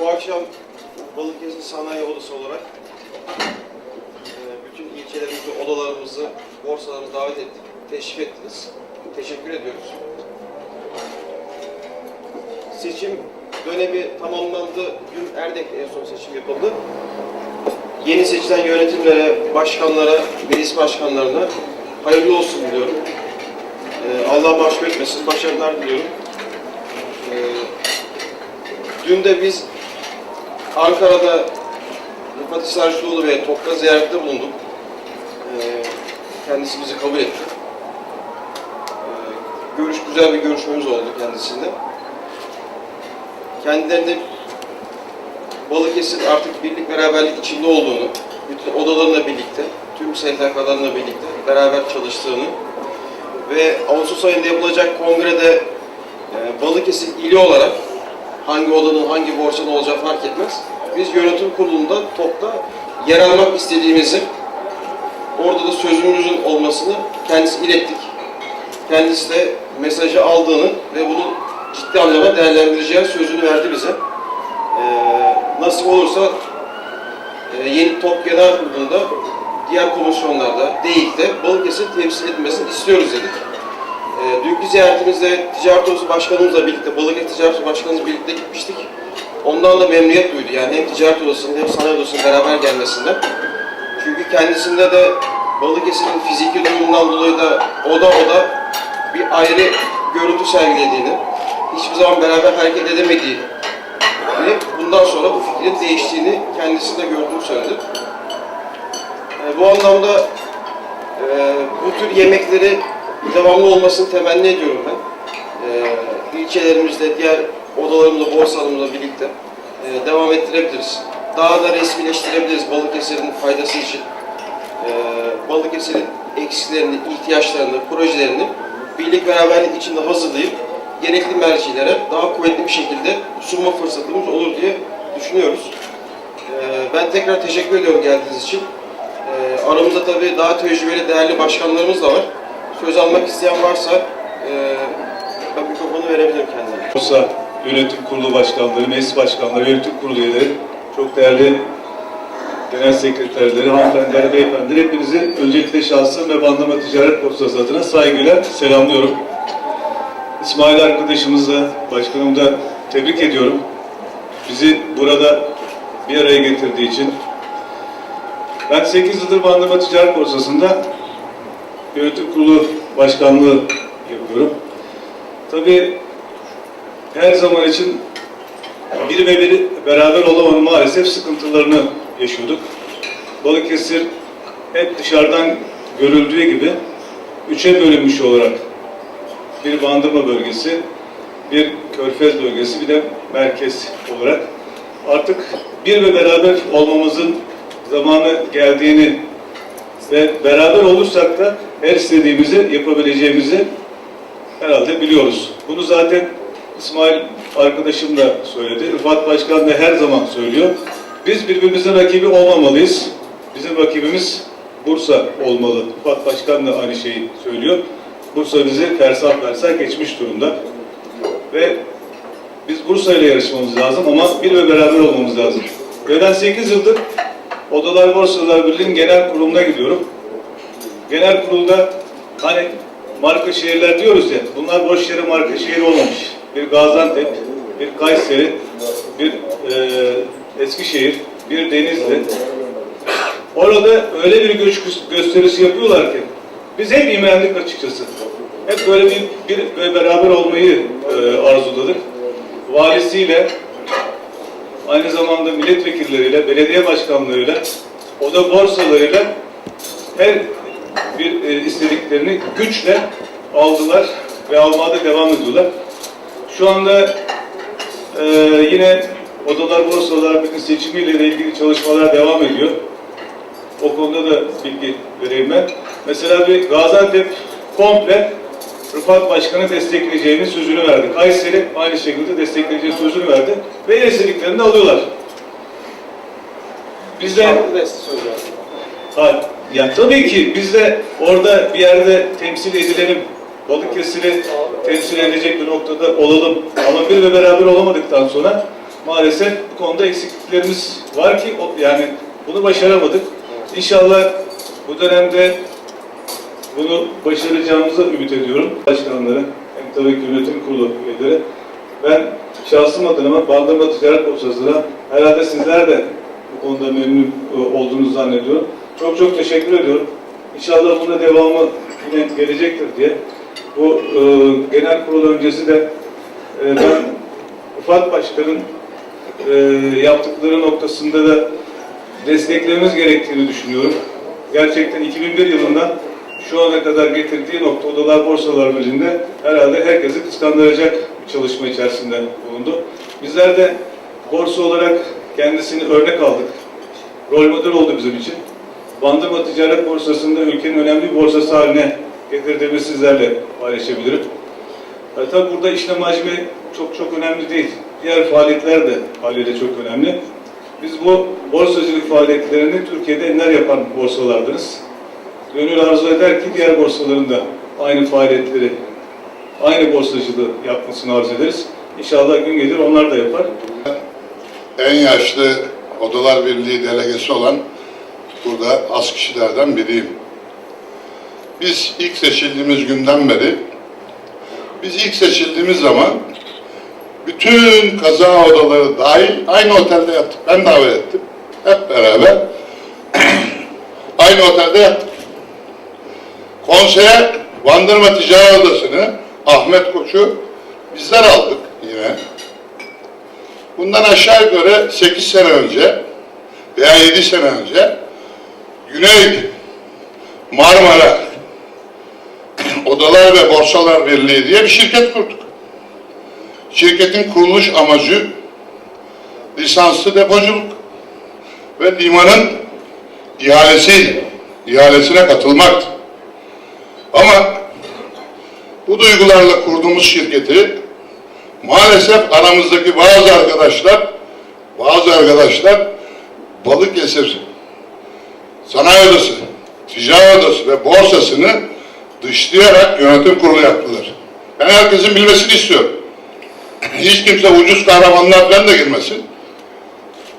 Bu akşam Balıkesir Sanayi Odası olarak e, bütün ilçelerimizi, odalarımızı, borsalarımızı davet ettik. Teşrif ettiniz. Teşekkür ediyoruz. Seçim dönemi tamamlandı. Dün Erdek'te en son seçim yapıldı. Yeni seçilen yönetimlere, başkanlara, meclis başkanlarına hayırlı olsun diliyorum. E, Allah mahcup etmesin, başarılar diliyorum. E, Dün de biz Ankara'da Rıfat Hisarcıoğlu ve Tokga ziyarette bulunduk. Ee, kendisi bizi kabul etti. Ee, görüş, güzel bir görüşmemiz oldu kendisiyle. Kendilerinde Balıkesir artık birlik beraberlik içinde olduğunu, bütün odalarla birlikte, tüm STK'larla birlikte beraber çalıştığını ve Ağustos ayında yapılacak kongrede e, Balıkesir ili olarak hangi odanın hangi borsanın olacağı fark etmez. Biz yönetim kurulunda topta yer almak istediğimizi, orada da sözümüzün olmasını kendisi ilettik. Kendisi de mesajı aldığını ve bunu ciddi anlamda değerlendireceği sözünü verdi bize. Ee, nasip olursa e, yeni top genel kurulunda diğer komisyonlarda, DEİK'te Balıkesir temsil edilmesini istiyoruz dedik. E, dünkü ziyaretimizde Ticaret Odası Başkanımızla birlikte, Balıkesir Ticaret Odası Başkanımızla birlikte gitmiştik. Ondan da memnuniyet duydu. Yani hem Ticaret Odası'nın hem Sanayi Odası'nın beraber gelmesinden. Çünkü kendisinde de Balıkesir'in fiziki durumundan dolayı da oda oda bir ayrı görüntü sergilediğini, hiçbir zaman beraber hareket edemediğini, bundan sonra bu fikrin değiştiğini kendisinde gördüğünü söyledi. E, bu anlamda e, bu tür yemekleri devamlı olmasını temenni ediyorum ben. E, ilçelerimizde, diğer odalarımızla, borsalarımızla birlikte e, devam ettirebiliriz. Daha da resmileştirebiliriz Balıkesir'in faydası için. E, Balıkesir'in eksiklerini, ihtiyaçlarını, projelerini birlik beraberlik içinde hazırlayıp gerekli mercilere daha kuvvetli bir şekilde sunma fırsatımız olur diye düşünüyoruz. E, ben tekrar teşekkür ediyorum geldiğiniz için. E, aramızda tabii daha tecrübeli, değerli başkanlarımız da var. Söz almak isteyen varsa e, ben mikrofonu verebilirim kendime. Bursa Yönetim Kurulu Başkanları, Meclis Başkanları, Yönetim Kurulu üyeleri, çok değerli genel sekreterleri, hanımefendiler, beyefendiler, hepinizi öncelikle şahsım ve Bandırma Ticaret Borsası adına saygıyla selamlıyorum. İsmail arkadaşımızla, başkanımı da tebrik ediyorum. Bizi burada bir araya getirdiği için. Ben 8 yıldır Bandırma Ticaret Borsası'nda yönetim kurulu başkanlığı yapıyorum. Tabii her zaman için bir ve bir beraber olamanın maalesef sıkıntılarını yaşıyorduk. Balıkesir hep dışarıdan görüldüğü gibi üçe bölünmüş olarak bir bandırma bölgesi, bir körfez bölgesi, bir de merkez olarak artık bir ve beraber olmamızın zamanı geldiğini ve beraber olursak da her istediğimizi yapabileceğimizi herhalde biliyoruz. Bunu zaten İsmail arkadaşım da söyledi. Rıfat Başkan da her zaman söylüyor. Biz birbirimizin rakibi olmamalıyız. Bizim rakibimiz Bursa olmalı. Rıfat Başkan da aynı şeyi söylüyor. Bursa bizi fersah fersah geçmiş durumda. Ve biz Bursa ile yarışmamız lazım ama bir ve beraber olmamız lazım. Ve ben 8 yıldır Odalar Borsalar Birliği'nin genel kuruluna gidiyorum. Genel kurulda hani marka şehirler diyoruz ya, bunlar boş yere marka şehir olmamış. Bir Gaziantep, bir Kayseri, bir e, Eskişehir, bir Denizli. Orada öyle bir göç gösterisi yapıyorlar ki, biz hep imrendik açıkçası. Hep böyle bir, bir böyle beraber olmayı e, arzuladık. Valisiyle, aynı zamanda milletvekilleriyle, belediye başkanlarıyla, oda borsalarıyla her bir e, istediklerini güçle aldılar ve almaya devam ediyorlar. Şu anda e, yine odalar borsalar bütün seçimiyle ilgili çalışmalar devam ediyor. O konuda da bilgi vereyim ben. Mesela bir Gaziantep komple Rıfat Başkan'ı destekleyeceğinin sözünü verdi. Kayseri aynı şekilde destekleyeceği sözünü verdi. Ve istediklerini de alıyorlar. Biz de Farklı da söz verdim. Ha, ya tabii ki biz de orada bir yerde temsil edilelim. Balıkesir'i temsil edecek bir noktada olalım. Ama bir ve beraber olamadıktan sonra maalesef bu konuda eksikliklerimiz var ki yani bunu başaramadık. İnşallah bu dönemde bunu başaracağımızı ümit ediyorum. Başkanları, hem tabii ki yönetim kurulu üyeleri. Ben şahsım adına Bandırma Ticaret Borsası'na herhalde sizler de bu konuda memnun e, olduğunuzu zannediyorum. Çok çok teşekkür ediyorum. İnşallah bunun da devamı yine gelecektir diye. Bu e, genel kurul öncesi de e, ben Rıfat Başkan'ın e, yaptıkları noktasında da desteklememiz gerektiğini düşünüyorum. Gerçekten 2001 yılından şu ana kadar getirdiği nokta Odalar Borsalar Birliği'nde herhalde herkesi kıskandıracak çalışma içerisinde bulundu. Bizler de borsa olarak kendisini örnek aldık. Rol model oldu bizim için. Bandırma Ticaret Borsası'nda ülkenin önemli borsası haline getirdiğimi sizlerle paylaşabilirim. E, tabii burada işlem hacmi çok çok önemli değil. Diğer faaliyetler de haliyle çok önemli. Biz bu borsacılık faaliyetlerini Türkiye'de ender yapan borsalardınız. Gönül arzu eder ki diğer borsaların da aynı faaliyetleri, aynı borsacılığı yapmasını arzu ederiz. İnşallah gün gelir onlar da yapar. en yaşlı Odalar Birliği delegesi olan burada az kişilerden biriyim. Biz ilk seçildiğimiz günden beri, biz ilk seçildiğimiz zaman bütün kaza odaları dahil aynı otelde yattık. Ben davet ettim. Hep beraber aynı otelde yattık. Konseye Bandırma Ticaret Odası'nı Ahmet Koç'u bizler aldık yine. Bundan aşağı yukarı 8 sene önce veya 7 sene önce Güney Marmara Odalar ve Borsalar Birliği diye bir şirket kurduk. Şirketin kuruluş amacı lisanslı depoculuk ve limanın ihalesi, ihalesine katılmaktı. Ama bu duygularla kurduğumuz şirketi maalesef aramızdaki bazı arkadaşlar bazı arkadaşlar Balıkesir Sanayi Odası, Ticaret Odası ve borsasını dışlayarak yönetim kurulu yaptılar. Ben herkesin bilmesini istiyorum. Hiç kimse ucuz kahramanlar falan da girmesin.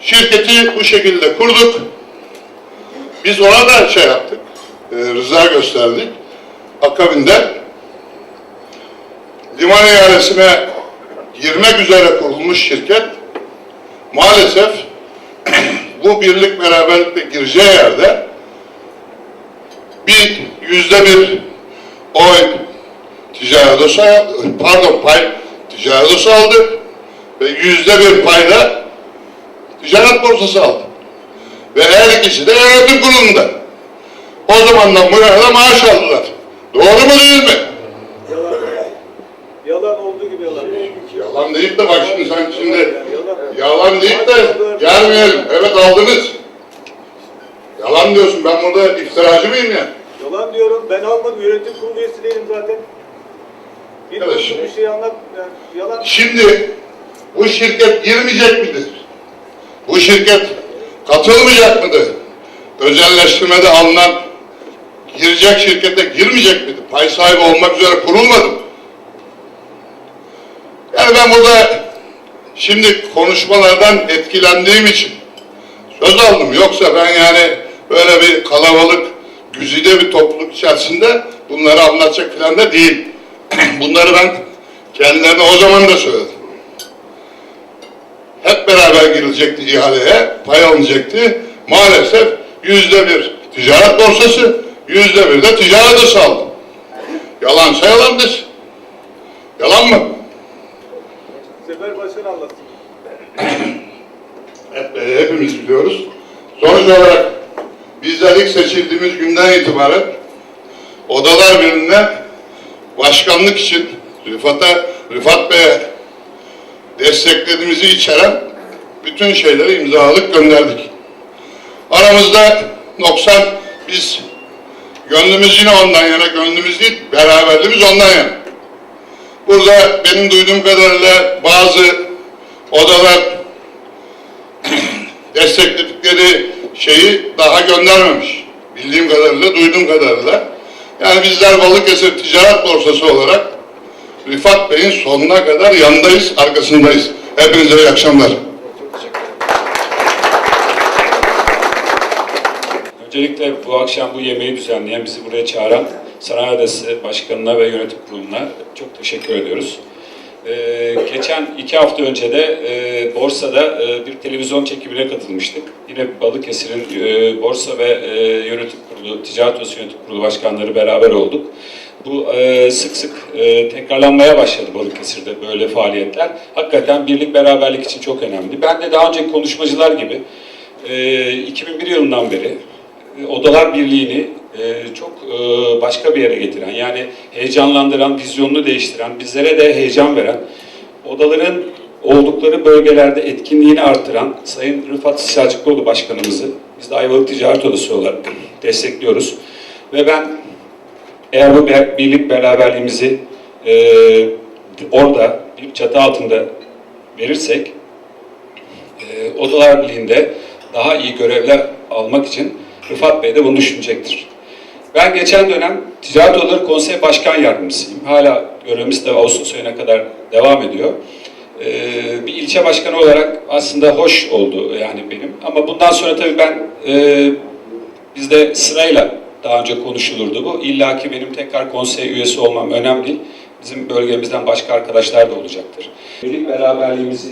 Şirketi bu şekilde kurduk. Biz ona da şey yaptık, e, rıza gösterdik. Akabinde liman ihalesine girmek üzere kurulmuş şirket maalesef bu birlik beraberlikle gireceği yerde bir yüzde bir oy ticaret odası pardon pay ticaret aldı ve yüzde bir payda ticaret borsası aldı. Ve her ikisi de yönetim kurulunda. O zamandan bu yana maaş aldılar. Doğru mu değil mi? Yalan, yalan olduğu gibi yalan. Yalan deyip de bak şimdi sen şimdi Yalan. deyip de gelmeyelim. Evet aldınız. Yalan diyorsun. Ben burada iftiracı mıyım ya? Yalan diyorum. Ben almadım. Yönetim kurulu üyesi değilim zaten. Bir Evet. bir şey anlat. Yani yalan. Şimdi bu şirket girmeyecek midir? Bu şirket katılmayacak mıdır? Özelleştirmede alınan girecek şirkete girmeyecek miydi? Pay sahibi olmak üzere kurulmadı mı? Yani ben burada şimdi konuşmalardan etkilendiğim için söz aldım. Yoksa ben yani böyle bir kalabalık, güzide bir topluluk içerisinde bunları anlatacak falan da değil. Bunları ben kendilerine o zaman da söyledim. Hep beraber girilecekti ihaleye, pay alınacaktı. Maalesef yüzde bir ticaret borsası, yüzde bir de ticaret odası aldı. Yalansa yalandır. Yalan mı? Sefer Başkan anlatsın. Hep, e, hepimiz biliyoruz. Sonuç olarak bizler ilk seçildiğimiz günden itibaren Odalar Birliği'ne başkanlık için Rıfat'a, Rıfat Bey'e desteklediğimizi içeren bütün şeyleri imzaladık, gönderdik. Aramızda noksan biz gönlümüz yine ondan yana, gönlümüz değil, beraberliğimiz ondan yana. Burada benim duyduğum kadarıyla bazı odalar destekledikleri şeyi daha göndermemiş. Bildiğim kadarıyla, duyduğum kadarıyla. Yani bizler Balıkesir Ticaret Borsası olarak Rifat Bey'in sonuna kadar yanındayız, arkasındayız. Hepinize iyi akşamlar. Öncelikle bu akşam bu yemeği düzenleyen, bizi buraya çağıran Sanayi Odası Başkanı'na ve Yönetim Kurulu'na çok teşekkür ediyoruz. Ee, geçen iki hafta önce de e, borsada e, bir televizyon çekimine katılmıştık. Yine Balıkesir'in e, borsa ve e, yönetim kurulu, ticaret odası yönetim kurulu başkanları beraber olduk. Bu e, sık sık e, tekrarlanmaya başladı Balıkesir'de böyle faaliyetler. Hakikaten birlik beraberlik için çok önemli. Ben de daha önceki konuşmacılar gibi e, 2001 yılından beri Odalar Birliği'ni e, çok e, başka bir yere getiren, yani heyecanlandıran, vizyonunu değiştiren, bizlere de heyecan veren, odaların oldukları bölgelerde etkinliğini artıran Sayın Rıfat Selçukluoğlu Başkanımızı biz de Ayvalık Ticaret Odası olarak destekliyoruz. Ve ben eğer bu bir- birlik beraberliğimizi e, orada bir çatı altında verirsek e, Odalar Birliği'nde daha iyi görevler almak için Rıfat Bey de bunu düşünecektir. Ben geçen dönem Ticaret Odaları Konsey Başkan Yardımcısıyım. Hala görevimiz de Ağustos ayına kadar devam ediyor. Ee, bir ilçe başkanı olarak aslında hoş oldu yani benim. Ama bundan sonra tabii ben e, bizde sırayla daha önce konuşulurdu bu. İlla ki benim tekrar konsey üyesi olmam önemli değil. Bizim bölgemizden başka arkadaşlar da olacaktır. Birlik beraberliğimizi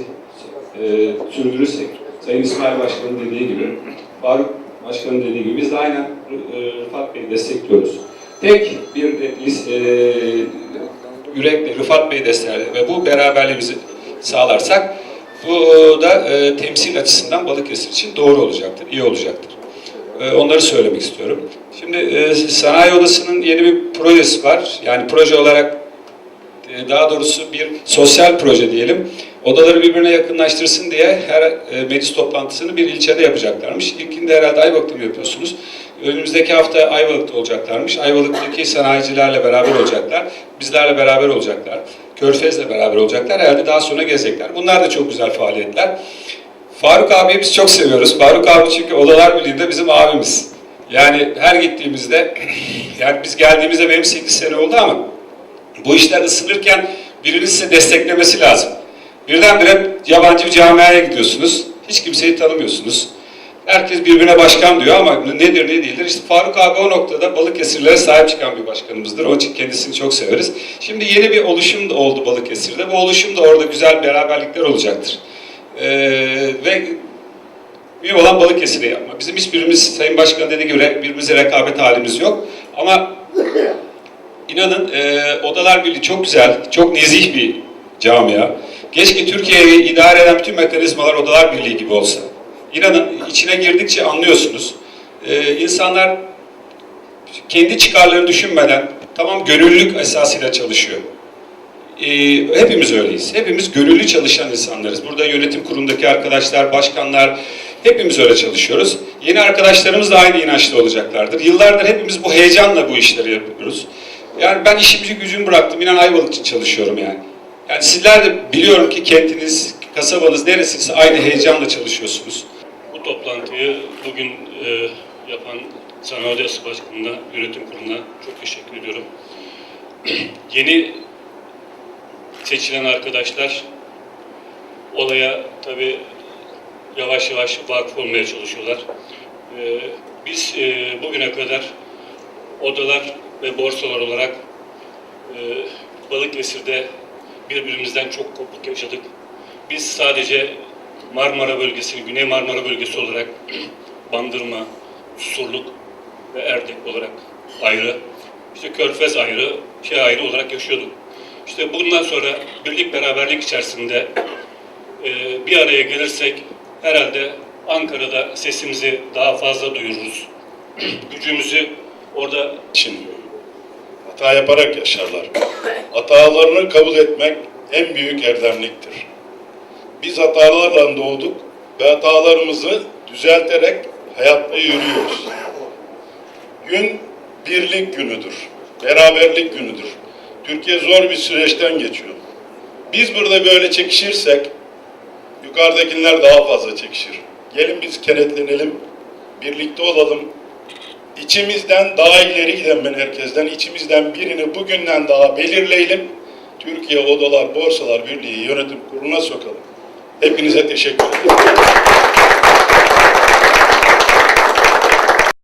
e, sürdürürsek, Sayın İsmail Başkan'ın dediği gibi, Faruk Başkan'ın dediği gibi biz de aynen e, Rıfat Bey'i destekliyoruz. Tek bir e, yürekle Rıfat Bey'i destekler ve bu beraberliğimizi sağlarsak bu da e, temsil açısından Balıkesir için doğru olacaktır, iyi olacaktır. E, onları söylemek istiyorum. Şimdi e, Sanayi Odası'nın yeni bir projesi var. Yani proje olarak e, daha doğrusu bir sosyal proje diyelim. Odaları birbirine yakınlaştırsın diye her e, meclis toplantısını bir ilçede yapacaklarmış. İlkinde herhalde Ayvalık'ta mı yapıyorsunuz? Önümüzdeki hafta Ayvalık'ta olacaklarmış. Ayvalık'taki sanayicilerle beraber olacaklar. Bizlerle beraber olacaklar. Körfez'le beraber olacaklar. Herhalde daha sonra gezecekler. Bunlar da çok güzel faaliyetler. Faruk abiyi biz çok seviyoruz. Faruk abi çünkü Odalar Birliği'nde bizim abimiz. Yani her gittiğimizde, yani biz geldiğimizde benim 8 sene oldu ama bu işler ısınırken birinin size desteklemesi lazım. Birdenbire yabancı bir camiaya gidiyorsunuz. Hiç kimseyi tanımıyorsunuz. Herkes birbirine başkan diyor ama nedir ne değildir. İşte Faruk abi o noktada Balıkesirlere sahip çıkan bir başkanımızdır. Onun için kendisini çok severiz. Şimdi yeni bir oluşum da oldu Balıkesir'de. Bu oluşum da orada güzel beraberlikler olacaktır. Ee, ve Mühim olan Balıkesir'e yapma. Bizim hiçbirimiz Sayın Başkan dediği gibi birbirimize rekabet halimiz yok. Ama inanın e, Odalar Birliği çok güzel, çok nezih bir camia. Keşke Türkiye'yi idare eden bütün mekanizmalar Odalar Birliği gibi olsa. İnanın içine girdikçe anlıyorsunuz. E, insanlar kendi çıkarlarını düşünmeden tamam gönüllülük esasıyla çalışıyor. Ee, hepimiz öyleyiz. Hepimiz gönüllü çalışan insanlarız. Burada yönetim kurulundaki arkadaşlar, başkanlar, hepimiz öyle çalışıyoruz. Yeni arkadaşlarımız da aynı inançlı olacaklardır. Yıllardır hepimiz bu heyecanla bu işleri yapıyoruz. Yani ben işimi gücümü bıraktım. İnan Ayvalık için çalışıyorum yani. Yani sizler de biliyorum ki kentiniz, kasabanız neresiyse aynı heyecanla çalışıyorsunuz. Bu toplantıyı bugün e, yapan Sanayi Odası Başkanı'na, yönetim kuruluna çok teşekkür ediyorum. Yeni seçilen arkadaşlar olaya tabii yavaş yavaş vakıf olmaya çalışıyorlar. E, biz e, bugüne kadar odalar ve borsalar olarak e, Balıkesir'de birbirimizden çok kopukluk yaşadık. Biz sadece Marmara bölgesini, Güney Marmara bölgesi olarak Bandırma, Surluk ve Erdek olarak ayrı, işte Körfez ayrı, şey ayrı olarak yaşıyorduk. İşte bundan sonra birlik beraberlik içerisinde e, bir araya gelirsek herhalde Ankara'da sesimizi daha fazla duyururuz. Gücümüzü orada için hata yaparak yaşarlar. Hatalarını kabul etmek en büyük erdemliktir. Biz hatalarla doğduk ve hatalarımızı düzelterek hayatta yürüyoruz. Gün birlik günüdür, beraberlik günüdür. Türkiye zor bir süreçten geçiyor. Biz burada böyle çekişirsek yukarıdakiler daha fazla çekişir. Gelin biz kenetlenelim, birlikte olalım, İçimizden daha ileri giden ben herkesten, içimizden birini bugünden daha belirleyelim. Türkiye Odalar Borsalar Birliği Yönetim Kurulu'na sokalım. Hepinize teşekkür ederim.